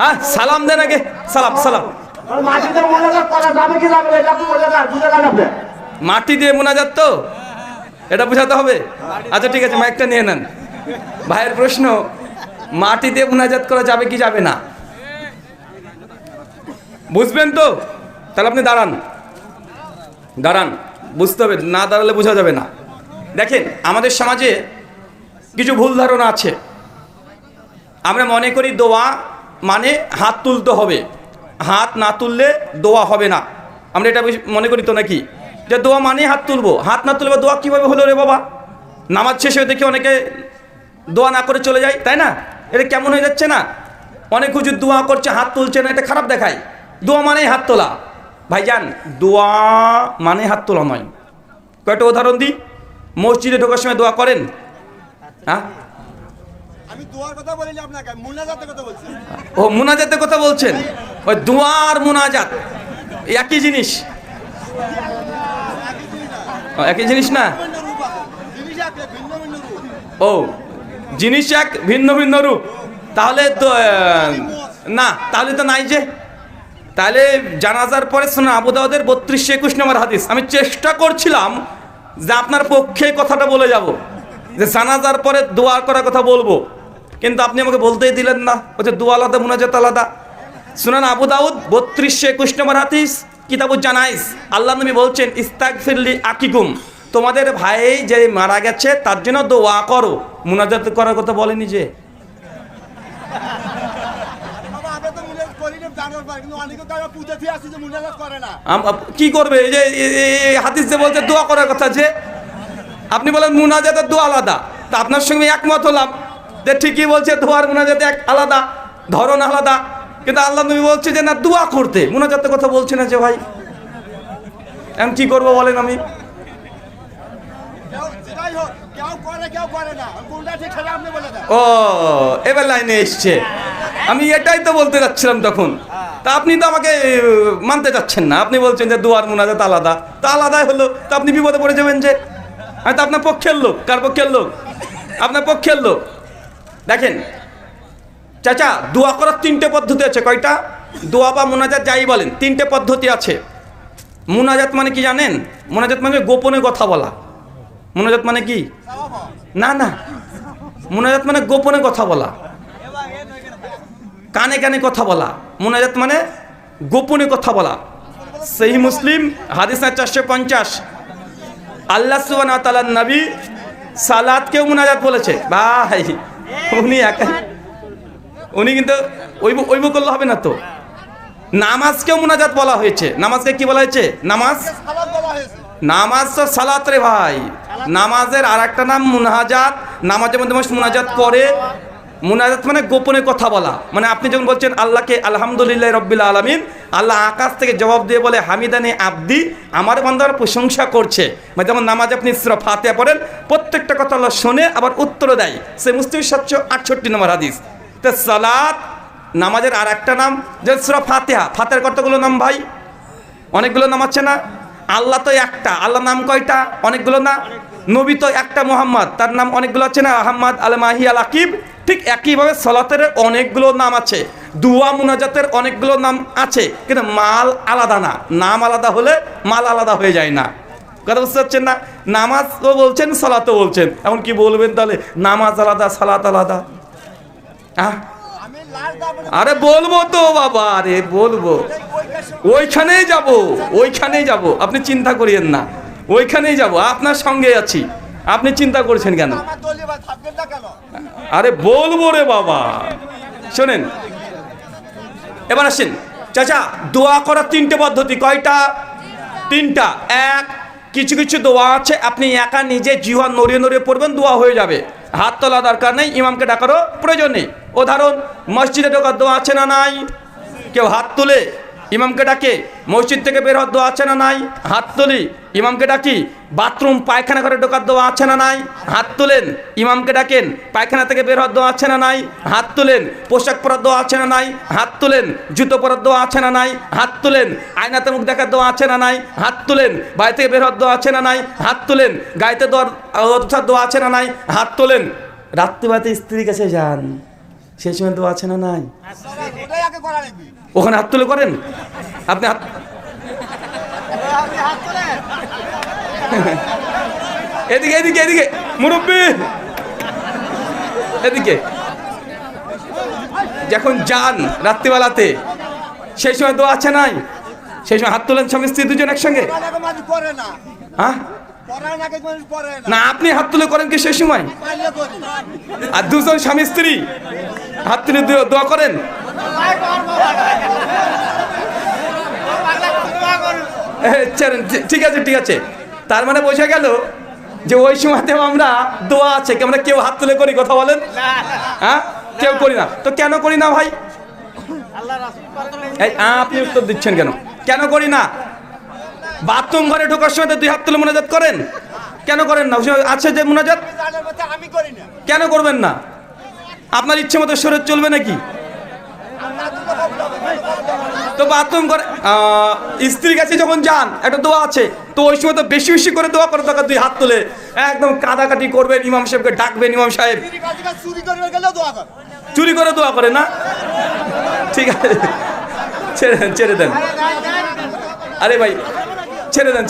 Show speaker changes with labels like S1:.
S1: হ্যাঁ সালাম দেন আগে। সালাম সালাম। মাটি দিয়ে মোনাজাত তো? এটা বোঝাতে হবে? আচ্ছা ঠিক আছে মাইকটা নিয়ে নেন। ভাইয়ের প্রশ্ন মাটি দিয়ে মোনাজাত করা যাবে কি যাবে না? বুঝবেন তো? তাহলে আপনি দাঁড়ান। দাঁড়ান বুঝতে হবে না দাঁড়ালে বোঝা যাবে না। দেখেন আমাদের সমাজে কিছু ভুল ধারণা আছে। আমরা মনে করি দোয়া মানে হাত তুলতে হবে। হাত না তুললে দোয়া হবে না। আমরা এটা মনে করি তো নাকি? যে দোয়া মানে হাত তুলবো। হাত না তুলবে দোয়া কীভাবে হলো রে বাবা? নামাজ শেষে দেখি অনেকে দোয়া না করে চলে যায়, তাই না? এটা কেমন হয়ে যাচ্ছে না? অনেক হুজুর দোয়া করছে, হাত তুলছে না, এটা খারাপ দেখায়। দোয়া মানেই হাত তোলা। ভাইজান, দোয়া মানে হাত তোলা নয়। কয়েকটা উদাহরণ দিই। মসজিদে ঢোকার সময় দোয়া করেন? হ্যাঁ?
S2: আমি দোয়ার কথা বলিনি আপনাকে মুনাজাতের কথা বলছি।
S1: ও মুনাজাতের কথা বলছেন? ওই দুয়ার মুনাজাত। একই জিনিস। একই জিনিস না? ও, জিনিস এক, ভিন্ন ভিন্ন রূপ। তাহলে তো না, তাহলে তো নাই যে। তাহলে জানাজার পরে শোনা আবুদাউদের বত্রিশ একুশ নম্বর হাদিস। আমি চেষ্টা করছিলাম যে আপনার পক্ষে কথাটা বলে যাব। যে জানাজার পরে দোয়া করার কথা বলব। কিন্তু আপনি আমাকে বলতেই দিলেন না। বলছে, দু আলাদা, মুনাজাত আলাদা। শুনান আবু দাউদ, বত্রিশ একুশ নম্বর হাদিস কিতাবু জানাইস আল্লাহ নবী বলছেন ইস্তাক ফিরলি আকিকুম। তোমাদের ভাই যে মারা গেছে, তার জন্য দোয়া করো। মুনাজাত করার কথা বলেনি যে। কি করবে? যে হাদিস যে বলছে, দোয়া করার কথা যে, আপনি বলেন, মুনাজাতের দোয়া আলাদা। তা আপনার সঙ্গে একমত হলাম। যে ঠিকই বলছে দোয়ার মুনাজাতে এক আলাদা ধরন আলাদা। কিন্তু আল্লাহ নবী বলছে যে না দোয়া করতে। মুনাজাতের কথা বলছে না যে ভাই। এখন কি করব বলেন আমি? ও এবার লাইনে এসছে। আমি এটাই তো বলতে যাচ্ছিলাম তখন। তা আপনি তো আমাকে মানতে চাচ্ছেন না। আপনি বলছেন যে দুয়ার মুনাজাত আলাদা। তা আলাদাই হলো। তা আপনি বিপদে পড়ে যাবেন যে। আমি তো আপনার পক্ষের লোক। কার পক্ষের লোক? আপনার পক্ষের লোক। দেখেন, চাচা, দোয়া করার তিনটে পদ্ধতি আছে, কয়টা? দোয়া বা মোনাজাত যাই বলেন, তিনটে পদ্ধতি আছে। মোনাজাত মানে কি জানেন? মোনাজাত মানে গোপনে কথা বলা। মোনাজাত মানে কি? না না। মুনাজাত মানে গোপনে কথা বলা। কানে কানে কথা বলা। মোনাজাত মানে গোপনে কথা বলা। সেই মুসলিম, হাদিস চারশো পঞ্চাশ। আল্লাহ সুবান নবী সালাদকেও মুনাজাত বলেছে। ভাই উনি একা। উনি কিন্তু ওই ওইব করলে হবে না তো? নামাজকেও মোনাজাত বলা হয়েছে। নামাজকে কি বলা হয়েছে? নামাজ? নামাজ তো সালাত রে ভাই। নামাজের আর একটা নাম মুনাজাত। নামাজের মধ্যে মানুষ মুনাজাত করে। মুনাজাত মানে গোপনে কথা বলা। মানে আপনি যখন বলছেন আল্লাহকে আলহামদুলিল্লাহ রব্বিল আলমিন, আল্লাহ আকাশ থেকে জবাব দিয়ে বলে, হামিদানি আব্দি, আমার বান্দার প্রশংসা করছে। মানে যেমন নামাজ আপনি সুরা ফাতিয়া পড়েন, প্রত্যেকটা কথা আল্লাহ শোনে, আবার উত্তর দেয়। সে মুসলিম সাতশো আটষট্টি নম্বর হাদিস। তো সালাত, নামাজের আর একটা নাম, যে সুরা ফাতেহা। ফাতের কতগুলো নাম ভাই? অনেকগুলো নাম আছে না? আল্লাহ তো একটা। আল্লাহ নাম কয়টা? অনেকগুলো না? নবী তো একটা মোহাম্মদ। তার নাম অনেকগুলো আছে না? আহম্মদ আল মাহি আল আকিব ঠিক একইভাবে সলাতের অনেকগুলো নাম আছে, দুয়া মুনাজাতের অনেকগুলো নাম আছে, কিন্তু মাল আলাদা না। নাম আলাদা হলে মাল আলাদা হয়ে যায় না। কথা বুঝতে পারছেন না? নামাজ নামাজও বলছেন, সালাতও বলছেন। এখন কি বলবেন তাহলে? নামাজ আলাদা, সালাত আলাদা। আরে বলব তো বাবা, আরে বলব। ওইখানেই যাব ওইখানেই যাব। আপনি চিন্তা করিয়েন না। ওইখানেই যাব। আপনার সঙ্গে আছি। আপনি চিন্তা করছেন কেন? আরে বলব রে বাবা। শোনেন এবার আসেন। চাচা দোয়া করার তিনটে পদ্ধতি কয়টা? তিনটা। এক কিছু কিছু দোয়া আছে আপনি একা নিজে জিহান নড়িয়ে নড়িয়ে পড়বেন দোয়া হয়ে যাবে। হাত তোলা দরকার নেই ইমামকে ডাকারও প্রয়োজন নেই। উদাহরণ মসজিদে ঢোকার দোয়া আছে না নাই? কেউ হাত তুলে ইমামকে ডাকে, মসজিদ থেকে বের হওয়ার দোয়া আছে না নাই? হাত তুলি, ইমামকে ডাকি, বাথরুম, পায়খানা ঘরে ঢোকার দোয়া আছে না নাই? হাত তুলেন, ইমামকে ডাকেন, পায়খানা থেকে বের হওয়ার দোয়া আছে না নাই? হাত তুলেন, পোশাক পরার দোয়া আছে না নাই? হাত তুলেন, জুতো পরার দোয়া আছে না নাই? হাত তুলেন, আয়নাতে মুখ দেখার দোয়া আছে না নাই? হাত তুলেন, বাড়ি থেকে বের হওয়ার দোয়া আছে না নাই? হাত তুলেন গাইতে দোয়ার দোয়া আছে না নাই? হাত তোলেন। রাত্রিবাতে স্ত্রীর কাছে যান সেই সময় দোয়া আছে না নাই
S2: ওটাই আগে করা লাগবে
S1: ওখানে হাত তুলে করেন? আপনি এদিকে এদিকে এদিকে। মুরব্বী! এদিকে। যখন যান রাত্রিবেলাতে, সেই সময় দোয়া আছে নাই। সেই সময় হাত তোলেন স্বামী স্ত্রী দুজন একসঙ্গে? হ্যাঁ?
S2: না,
S1: আপনি হাত তুলে করেন কি সেই সময়? আর দুজন স্বামী স্ত্রী? হাত তুলে দোয়া করেন? ঠিক আছে ঠিক আছে। তার মানে বোঝা গেল যে ওই সময়তেও আমরা দোয়া আছে আমরা কেউ হাত তুলে করি কথা বলেন? হ্যাঁ? কেউ করি না। তো কেন করি না ভাই? আপনি উত্তর দিচ্ছেন কেন? কেন করি না? বাথরুম ঘরে ঢোকার সময় দুই হাত তুলে মোনাজাত করেন? কেন করেন না? আছে যে মোনাজাত? কেন করবেন না? আপনার ইচ্ছে মতো শরীর চলবে নাকি? তো বাথরুম করে স্ত্রীর কাছে যখন যান একটা দোয়া আছে তো ওই সময় তো বেশি বেশি করে দোয়া করে দরকার দুই হাত তুলে। একদম কাদাকাটি করবেন ইমাম সাহেবকে ডাকবেন ইমাম সাহেব। চুরি করে দোয়া করে না? ঠিক আছে। ছেড়ে দেন ছেড়ে দেন। আরে ভাই ছেড়ে দেন